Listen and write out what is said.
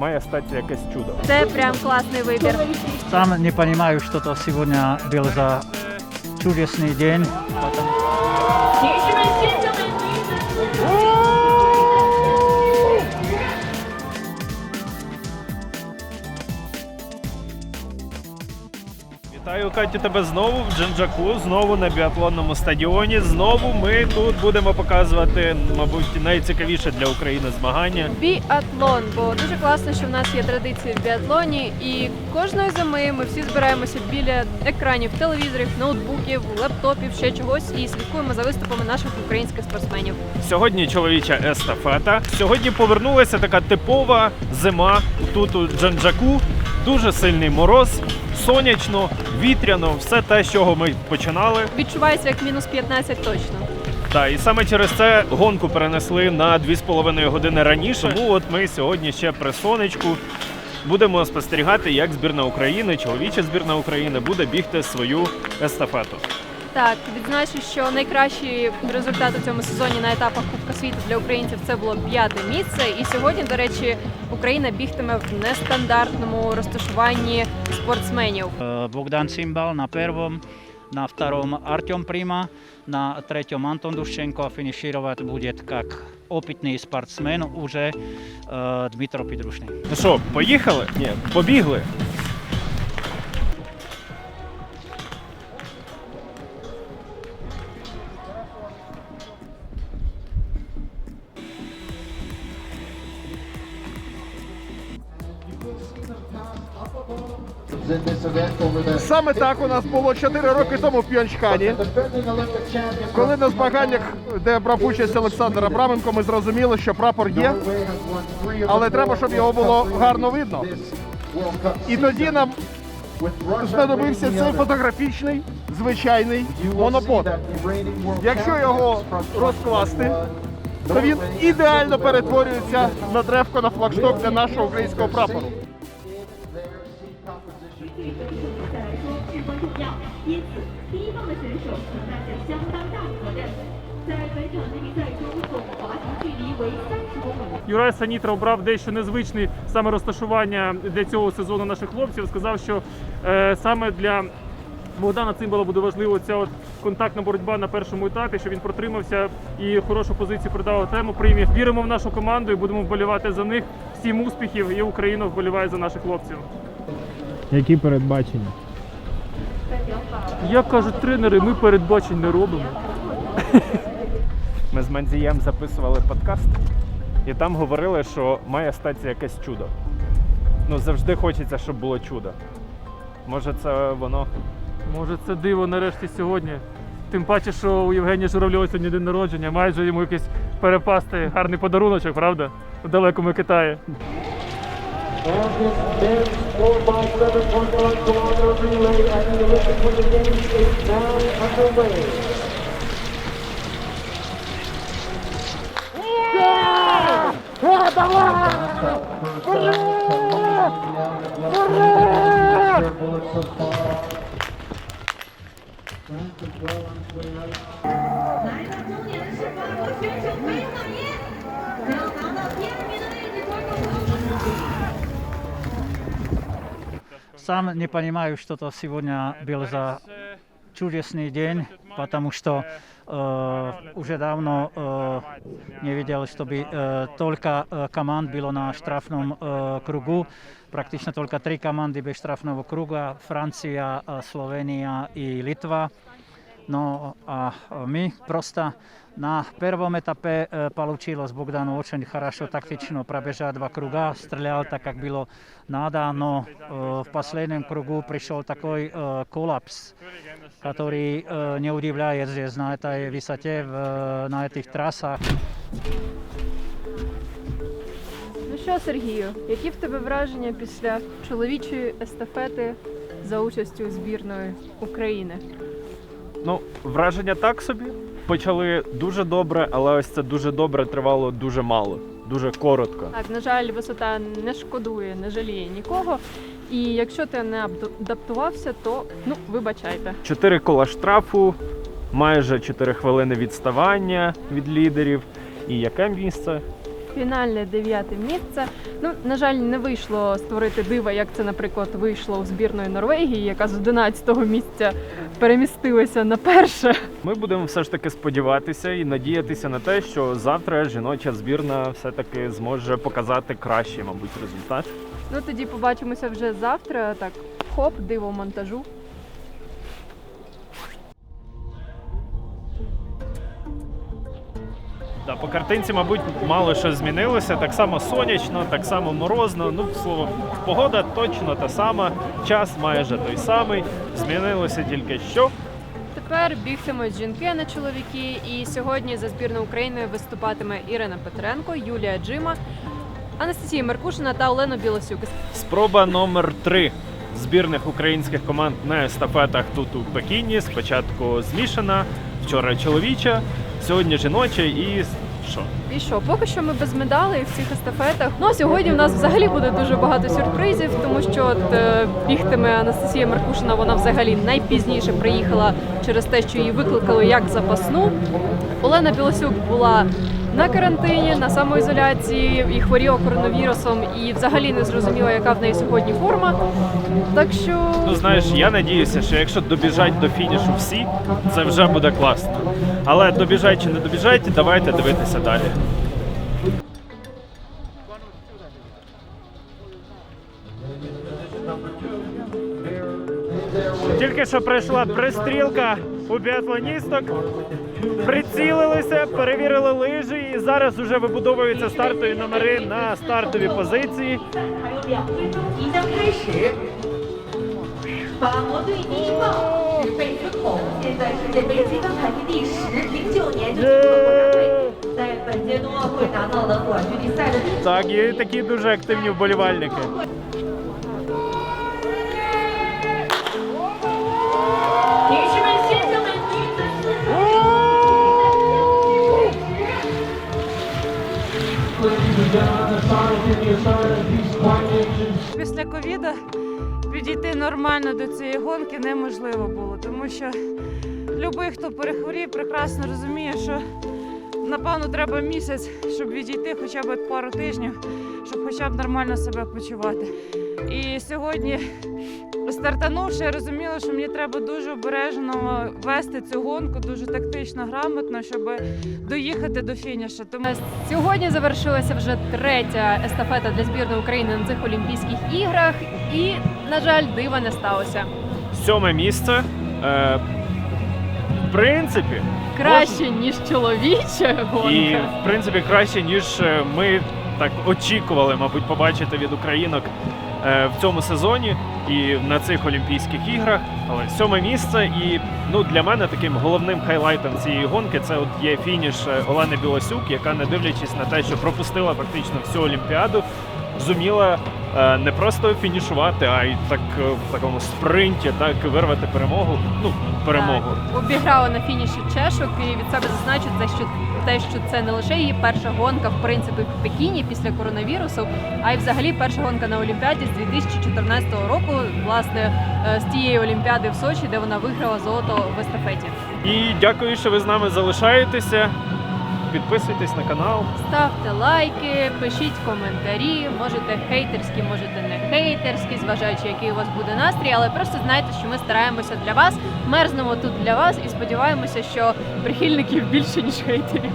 має статися якесь чудо. Це прям класний вибір. Сам не понимаю, что то сегодня був за чудесный день. Вітаю Катю тебе знову в Джинджаку, знову на біатлонному стадіоні. Знову ми тут будемо показувати, мабуть, найцікавіше для України змагання. Біатлон, бо дуже класно, що в нас є традиції в біатлоні, і кожної зими ми всі збираємося біля екранів, телевізорів, ноутбуків, лептопів, ще чогось, і слідкуємо за виступами наших українських спортсменів. Сьогодні чоловіча естафета. Сьогодні повернулася така типова зима тут у Джанджаку. Дуже сильний мороз, сонячно, вітряно, все те, з чого ми починали. Відчувається як мінус 15 точно. Так, і саме через це гонку перенесли на 2,5 години раніше. Тому от ми сьогодні ще при сонечку будемо спостерігати, як збірна України, чоловіча збірна України буде бігти свою естафету. Так, відзначу, що найкращий результат у цьому сезоні на етапах Кубка світу для українців це було п'яте місце. І сьогодні, до речі, Україна бігтиме в нестандартному розташуванні спортсменів. Э, Богдан Цимбал на первом, на втором Артем Прима, на третьем Антон Душченко, а финишировать будет как опытный спортсмен уже э, Дмитро Петрушный. Ну що, поїхали? Ні, побігли. Саме так у нас було 4 роки тому в champion коли на змаганнях, де брав участь Олександр Абраменко, ми зрозуміли, що прапор є, але треба, щоб його було гарно видно. І тоді нам знадобився цей фотографічний звичайний монопод. Якщо його розкласти, То він ідеально перетворюється на древко на флагшток для нашого українського прапору. in their seat composition. 再来说至关重要，因此第一棒的选手承担着相当大的责任。在本场的比赛中，总滑行距离为三十公里。 Юрай Санітра обрав дещо незвичне саме розташування для цього сезону наших хлопців. Сказав, що е, саме для Богдана Цимбала буде важливо ця от контактна боротьба на першому етапі, щоб він протримався і хорошу позицію придав тему приймі. Віримо в нашу команду і будемо вболівати за них. Всім успіхів і Україна вболіває за наших хлопців. Які передбачення? Як кажуть тренери, ми передбачень не робимо. Ми з Манзієм записували подкаст, і там говорили, що має статися якесь чудо. Ну, завжди хочеться, щоб було чудо. Може, це воно. Може, це диво нарешті сьогодні. Тим паче, що у Євгенія Журавльова сьогодні день народження, майже йому якийсь перепасти гарний подаруночок, правда? В далекому Китаї. And this men's 4x7.1 kilometer relay at the Olympic Winter Games is now underway. Bullets so far. France is well on its way right 来到终点的是法国选手维马耶，只要拿到第二名的 Сам не понимаю, что то сегодня был за чудесный день, потому что э, уже давно э, не видел, чтобы э, только э, команд было на штрафном э, кругу. Практически только три команды без штрафного круга. Франция, э, Словения и Литва. Но а, мы просто на первом этапе э, получилось Богдану очень хорошо тактично пробежать два круга, стрелял так, как было надо, но э, в последнем кругу пришел такой э, коллапс, который э, не удивляет здесь на этой высоте, в, э, на этих трассах. Ну що, Сергію, які в тебе враження після чоловічої естафети за участю збірної України? Ну, враження так собі. Почали дуже добре, але ось це дуже добре тривало дуже мало, дуже коротко. Так, на жаль, висота не шкодує, не жаліє нікого. І якщо ти не адаптувався, то ну вибачайте. Чотири кола штрафу, майже 4 хвилини відставання від лідерів. І яке місце? Фінальне дев'яте місце. Ну, на жаль, не вийшло створити дива, як це, наприклад, вийшло у збірної Норвегії, яка з 11-го місця перемістилася на перше. Ми будемо все ж таки сподіватися і надіятися на те, що завтра жіноча збірна все-таки зможе показати кращий, мабуть, результат. Ну тоді побачимося вже завтра. Так, хоп, диво монтажу. Да, по картинці, мабуть, мало що змінилося. Так само сонячно, так само морозно. Ну, слово, погода точно та сама, час майже той самий. Змінилося тільки що. Тепер бігтимуть жінки, а не чоловіки. І сьогодні за збірну України виступатиме Ірина Петренко, Юлія Джима, Анастасія Меркушина та Олена Білосюк. Спроба номер три збірних українських команд на естафетах тут у Пекіні. Спочатку змішана, вчора чоловіча, сьогодні жіноче і що? І що, поки що ми без медалей в цих естафетах. Ну а сьогодні в нас взагалі буде дуже багато сюрпризів, тому що от, е, бігтиме Анастасія Маркушина. Вона взагалі найпізніше приїхала через те, що її викликали як запасну. Олена Білосюк була на карантині, на самоізоляції і хворіла коронавірусом, і взагалі не зрозуміла, яка в неї сьогодні форма. Так що Ну знаєш, я надіюся, що якщо добіжать до фінішу всі, це вже буде класно. Але добіжать чи не добіжайте, давайте дивитися далі. що пройшла пристрілка у біатлоністок. Прицілилися, перевірили лижі, і зараз вже вибудовуються стартові номери на стартові позиції. Так, є такі дуже активні вболівальники. Після ковіду підійти нормально до цієї гонки неможливо було, тому що будь-хто хто перехворів, прекрасно розуміє, що напевно треба місяць, щоб відійти хоча б пару тижнів, щоб хоча б нормально себе почувати. І сьогодні, стартанувши, я розуміла, що мені треба дуже обережно вести цю гонку, дуже тактично, грамотно, щоб доїхати до фінішу. Тому Сьогодні завершилася вже третя естафета для збірної України на цих Олімпійських іграх, і, на жаль, дива не сталося. Сьоме місце. Е, в принципі, Краще ніж чоловіча гонка. і в принципі краще, ніж е, ми так очікували, мабуть, побачити від українок е, в цьому сезоні і на цих Олімпійських іграх. Але сьоме місце, і ну для мене таким головним хайлайтом цієї гонки це от є фініш е, Олени Білосюк, яка, не дивлячись на те, що пропустила фактично всю Олімпіаду, зуміла е, не просто фінішувати, а й так е, в такому спринті, так вирвати перемогу. Ну, перемогу. Так, обіграла на фініші чешок і від себе зазначу те, що те, що це не лише її перша гонка, в принципі, в Пекіні після коронавірусу, а й взагалі перша гонка на Олімпіаді з 2014 року, власне, е, з тієї Олімпіади в Сочі, де вона виграла золото в естафеті. І дякую, що ви з нами залишаєтеся. Підписуйтесь на канал. Ставте лайки, пишіть коментарі, можете хейтерські, можете не хейтерські, зважаючи, який у вас буде настрій, але просто знайте, що ми стараємося для вас, мерзнемо тут для вас і сподіваємося, що прихильників більше ніж хейтерів.